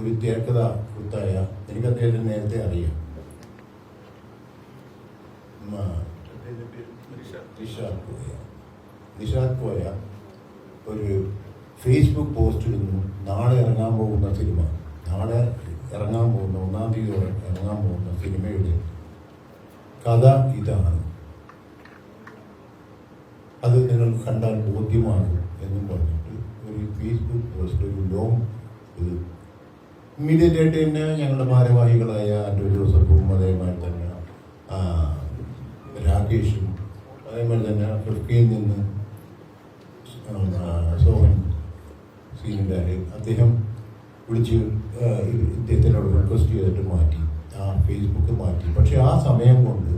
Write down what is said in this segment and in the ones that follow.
ഒരു തിരക്കഥ കുത്തായ എനിക്ക് അദ്ദേഹത്തിന് നേരത്തെ അറിയാം. നിഷാദ്. കോയ നിഷാദ് കോയ ഒരു ഫേസ്ബുക്ക് പോസ്റ്റ് ഇടുന്നു. നാളെ ഇറങ്ങാൻ പോകുന്ന സിനിമ നാളെ ഇറങ്ങാൻ പോകുന്ന ഒന്നാം തീയതി ഇറങ്ങാൻ പോകുന്ന സിനിമയുടെ കഥ ഇതാണ്. അത് നിങ്ങൾ കണ്ടാൽ ബോധ്യമാകും എന്നും പറഞ്ഞിട്ട് ഒരു ഫേസ്ബുക്ക് പോസ്റ്റ് ഒരു ലോങ് ഇത് ഇമ്മീഡിയറ്റ് ആയിട്ട് തന്നെ ഞങ്ങളുടെ ഭാരവാഹികളായ ആൻഡ്രൂ ജോസഫും അതേമാതിരി തന്നെ രാകേഷും അതേമാതിരി തന്നെ ഫിഫ്റ്റിയിൽ നിന്ന് സോഹൻ സീനിയർ അദ്ദേഹം വിളിച്ച് ഇദ്ദേഹത്തിനോട് റിക്വസ്റ്റ് ചെയ്തിട്ട് മാറ്റി ആ ഫേസ്ബുക്ക് മാറ്റി. പക്ഷെ ആ സമയം കൊണ്ട്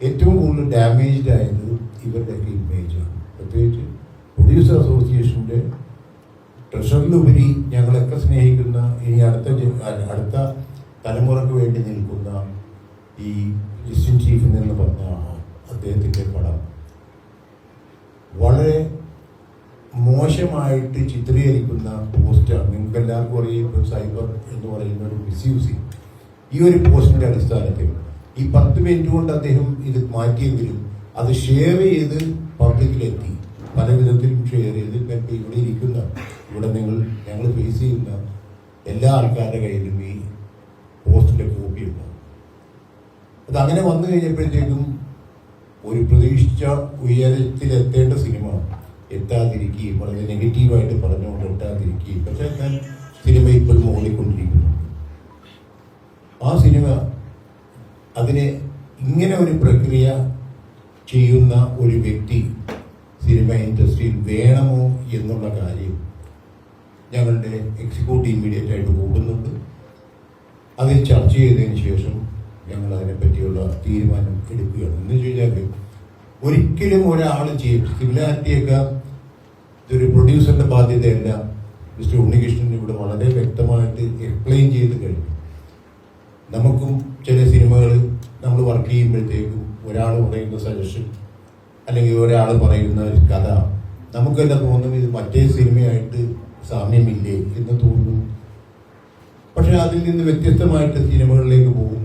ഏറ്റവും കൂടുതൽ ഡാമേജ്ഡ് ആയത് ഇവരുടെയൊക്കെ ഇമേജാണ് പ്രത്യേകിച്ച് പ്രൊഡ്യൂസർ ട്രഷറിലുപരി ഞങ്ങളൊക്കെ സ്നേഹിക്കുന്ന ഇനി അടുത്ത അടുത്ത തലമുറയ്ക്ക് വേണ്ടി നിൽക്കുന്ന ഈ ജിസ്റ്റിൻ ചീഫ് എന്ന് പറഞ്ഞ അദ്ദേഹത്തിന്റെ പടം വളരെ മോശമായിട്ട് ചിത്രീകരിക്കുന്ന പോസ്റ്റാണ്. നിങ്ങൾക്ക് എല്ലാവർക്കും അറിയാം സൈബർ എന്ന് പറയുന്ന ഒരു മിസ്യൂസിങ് ഈ ഒരു പോസ്റ്റിന്റെ അടിസ്ഥാനത്തിൽ ഈ പത്ത് മിനിറ്റ് കൊണ്ട് അദ്ദേഹം ഇത് മാറ്റിയെങ്കിലും അത് ഷെയർ ചെയ്ത് പബ്ലിക്കിലെത്തി പല വിധത്തിലും ഷെയർ ചെയ്ത് ഇവിടെ ഇരിക്കുന്ന ഇവിടെ നിങ്ങൾ ഞങ്ങൾ ഫേസ് ചെയ്യുന്ന എല്ലാ ആൾക്കാരുടെ കയ്യിലും ഈ പോസ്റ്റിന്റെ കോപ്പി ഉണ്ടാവും. അത് അങ്ങനെ വന്നു കഴിഞ്ഞപ്പോഴത്തേക്കും ഒരു പ്രതീക്ഷിച്ച ഉയരത്തിലെത്തേണ്ട സിനിമ എത്താതിരിക്കുകയും വളരെ നെഗറ്റീവായിട്ട് പറഞ്ഞുകൊണ്ട് എത്താതിരിക്കുകയും പക്ഷേ ഞാൻ സിനിമ ഇപ്പോൾ മോളിക്കൊണ്ടിരിക്കുന്നു. ആ സിനിമ അതിനെ ഇങ്ങനെ ഒരു പ്രക്രിയ ചെയ്യുന്ന ഒരു വ്യക്തി സിനിമ ഇൻഡസ്ട്രിയിൽ വേണമോ എന്നുള്ള കാര്യം ഞങ്ങളുടെ എക്സിക്യൂട്ടീവ് ഇമ്മീഡിയറ്റ് ആയിട്ട് കൂടുന്നുണ്ട് അതിൽ ചർച്ച ചെയ്തതിന് ശേഷം ഞങ്ങൾ അതിനെപ്പറ്റിയുള്ള തീരുമാനം എടുക്കുകയാണ്. എന്ന് ചോദിച്ചാൽ ഒരിക്കലും ഒരാൾ ചെയ്യും സിമിലാരിറ്റിയൊക്കെ ഇതൊരു പ്രൊഡ്യൂസറിന്റെ ബാധ്യതയല്ല. മിസ്റ്റർ ഉണ്ണികൃഷ്ണൻ ഇവിടെ വളരെ വ്യക്തമായിട്ട് എക്സ്പ്ലെയിൻ ചെയ്ത് കഴിഞ്ഞു. നമുക്കും ചില സിനിമകൾ നമ്മൾ വർക്ക് ചെയ്യുമ്പോഴത്തേക്കും ഒരാൾ പറയുന്ന സജഷൻ അല്ലെങ്കിൽ ഒരാൾ പറയുന്ന ഒരു കഥ നമുക്കെല്ലാം തോന്നും ഇത് മറ്റേ സിനിമയായിട്ട് സാമ്യമില്ലേ എന്ന് തോന്നുന്നു. പക്ഷെ അതിൽ നിന്ന് വ്യത്യസ്തമായിട്ട് സിനിമകളിലേക്ക് പോകും.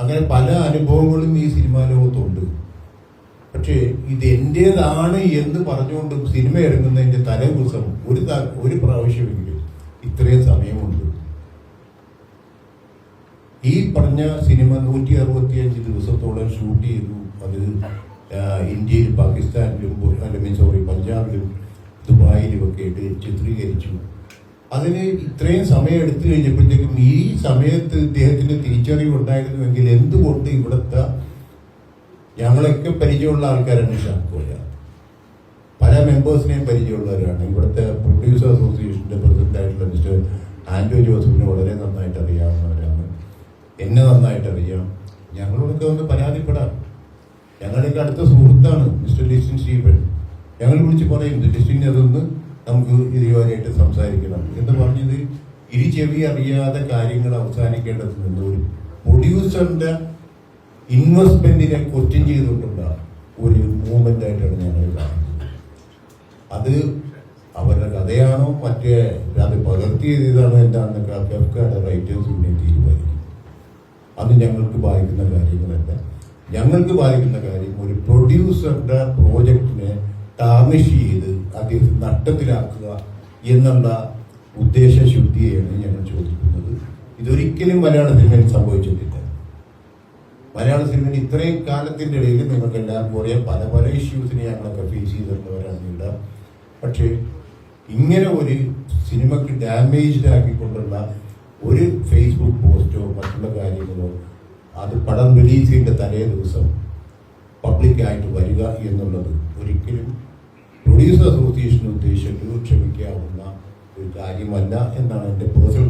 അങ്ങനെ പല അനുഭവങ്ങളും ഈ സിനിമാ ലോകത്തുണ്ട്. പക്ഷേ ഇത് എന്ന് പറഞ്ഞുകൊണ്ട് സിനിമ ഇറങ്ങുന്നതിന്റെ തലേ ദിവസം ഒരു ഒരു പ്രാവശ്യമെങ്കിലും ഇത്രയും സമയമുണ്ട്. ഈ പറഞ്ഞ സിനിമ നൂറ്റി അറുപത്തിയഞ്ച് ദിവസത്തോളം ഷൂട്ട് ചെയ്തു. അത് ഇന്ത്യയിൽ പാകിസ്ഥാനിലും അല്ലെങ്കിൽ സോറി പഞ്ചാബിലും ദുബായിലും ഒക്കെ ആയിട്ട് ചിത്രീകരിച്ചു. അതിന് ഇത്രയും സമയം എടുത്തു കഴിഞ്ഞപ്പോഴത്തേക്കും ഈ സമയത്ത് ഇദ്ദേഹത്തിന് തിരിച്ചറിവ് ഉണ്ടായിരുന്നുവെങ്കിൽ എന്തുകൊണ്ട് ഇവിടുത്തെ ഞങ്ങളൊക്കെ പരിചയമുള്ള ആൾക്കാരാണ് ഷാക്കോയ പല മെമ്പേഴ്സിനെയും പരിചയമുള്ളവരാണ്. ഇവിടുത്തെ പ്രൊഡ്യൂസർ അസോസിയേഷന്റെ പ്രസിഡന്റ് ആയിട്ടുള്ള മിസ്റ്റർ ആൻഡോ ജോസഫിനെ വളരെ നന്നായിട്ട് അറിയാവുന്നവരാണ്. എന്നെ നന്നായിട്ട് അറിയാം. ഞങ്ങളോടൊക്കെ ഒന്ന് പരാതിപ്പെടാം. ഞങ്ങളുടെ അടുത്ത സുഹൃത്താണ് മിസ്റ്റർ ലിസ്റ്റിൻ സ്റ്റീഫൻ. ഞങ്ങൾ വിളിച്ച് പറയും ലിസ്റ്റിൻ അതൊന്ന് നമുക്ക് ഇതുവരെയായിട്ട് സംസാരിക്കണം. എന്ന് പറഞ്ഞത് ഇരു ചെവി അറിയാതെ കാര്യങ്ങൾ അവസാനിക്കേണ്ടത് നിന്ന് ഒരു പ്രൊഡ്യൂസറിന്റെ ഇൻവെസ്റ്റ്മെന്റിനെ ക്വസ്റ്റ്യൻ ചെയ്തുകൊണ്ടുള്ള ഒരു മൂവ്മെന്റ് ആയിട്ടാണ് ഞങ്ങൾ കാണുന്നത്. അത് അവരുടെ കഥയാണോ മറ്റേ അത് പകർത്തിയതാണോ എന്താണെന്നൊക്കെ കെഫ്കയുടെ റൈറ്റേഴ്സ് പിന്നെ തീരുമാനിക്കും അത് ഞങ്ങൾക്ക് ബാധിക്കുന്ന കാര്യങ്ങളല്ല. ഞങ്ങൾക്ക് ബാധിക്കുന്ന കാര്യം ഒരു പ്രൊഡ്യൂസറുടെ പ്രോജക്റ്റിനെ ടാർണിഷ് ചെയ്ത് അദ്ദേഹത്തെ നട്ടത്തിലാക്കുക എന്നുള്ള ഉദ്ദേശശുദ്ധിയാണ് ഞങ്ങൾ ചോദിക്കുന്നത്. ഇതൊരിക്കലും മലയാള സിനിമയിൽ സംഭവിച്ചിട്ടില്ല. മലയാള സിനിമയിൽ ഇത്രയും കാലത്തിന്റെ ഇടയിൽ നിങ്ങൾക്ക് എല്ലാവർക്കും അറിയാം പല പല ഇഷ്യൂസിനെ ഞങ്ങളൊക്കെ ഫേസ് ചെയ്തിട്ടുള്ളവരാണ് പക്ഷേ ഇങ്ങനെ ഒരു സിനിമക്ക് ഡാമേജ്ഡ് ആക്കിക്കൊണ്ടുള്ള ഒരു ഫേസ്ബുക്ക് പോസ്റ്റോ മറ്റുള്ള കാര്യങ്ങളോ അത് പടം റിലീസ് ചെയ്യേണ്ട തലേ ദിവസം പബ്ലിക്കായിട്ട് വരിക എന്നുള്ളത് ഒരിക്കലും പ്രൊഡ്യൂസർ അസോസിയേഷൻ ഉദ്ദേശിച്ചിട്ട് ക്ഷമിക്കാവുന്ന ഒരു കാര്യമല്ല എന്നാണ് എന്റെ personal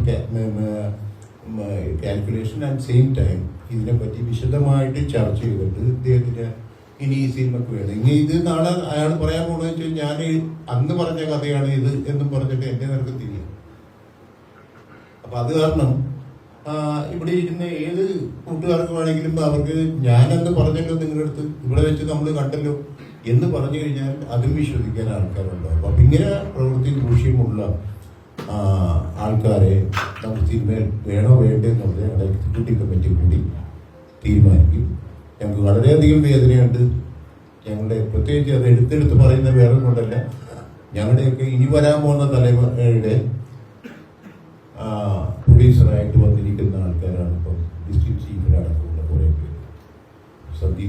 calculation and same time ഇതിനെപ്പറ്റി വിശദമായിട്ട് ചർച്ച ചെയ്തിട്ട് ഇദ്ദേഹത്തിന് ഇനി ഈ സിനിമക്ക് വേണം. ഇനി ഇത് നാളെ അയാൾ പറയാൻ പോകുന്നത് വെച്ചാൽ ഞാൻ അന്ന് പറഞ്ഞ കഥയാണ് ഇത് എന്നും പറഞ്ഞിട്ട് എന്റെ നിരക്ക് തിരിയും അപ്പം അത് കാരണം ഇവിടെ ഇരുന്ന് ഏത് കൂട്ടുകാർക്ക് വേണമെങ്കിലും അവർക്ക് ഞാനന്ന് പറഞ്ഞല്ലോ നിങ്ങളുടെ അടുത്ത്. ഇവിടെ വെച്ച് നമ്മൾ കണ്ടല്ലോ. എന്ന് പറഞ്ഞു കഴിഞ്ഞാൽ അതും വിശ്വസിക്കാൻ ആൾക്കാരുണ്ടാവും അപ്പം ഇങ്ങനെ പ്രവൃത്തി ദൂഷ്യമുള്ള ആൾക്കാരെ നമുക്ക് സിനിമയിൽ വേണോ വേണ്ടേ എന്നുള്ളത് ഞങ്ങളുടെ എക്സിക്യൂട്ടീവ് കമ്മിറ്റി കൂടി തീരുമാനിക്കും. ഞങ്ങൾക്ക് വളരെയധികം വേദനയുണ്ട്. ഞങ്ങളുടെ പ്രത്യേകിച്ച് അത് എടുത്തെടുത്ത് പറയുന്ന വേറെ കൊണ്ടല്ല. ഞങ്ങളുടെയൊക്കെ ഇനി വരാൻ പോകുന്ന തലമുറയുടെ പ്രൊഡ്യൂസറായിട്ട് വന്നിരിക്കുന്ന ആൾക്കാരാണ് ഇപ്പം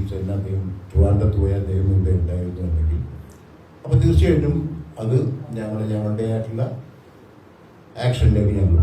സെൻ അദ്ദേഹം ട്രിവാൻഡ്രത്ത് പോയ അദ്ദേഹം ഇവിടെ ഉണ്ടായിരുന്നുണ്ടെങ്കിൽ അപ്പോൾ തീർച്ചയായിട്ടും അത് ഞങ്ങൾ ഞങ്ങളുടേതായിട്ടുള്ള ആക്ഷനിലേക്ക് ഞങ്ങൾ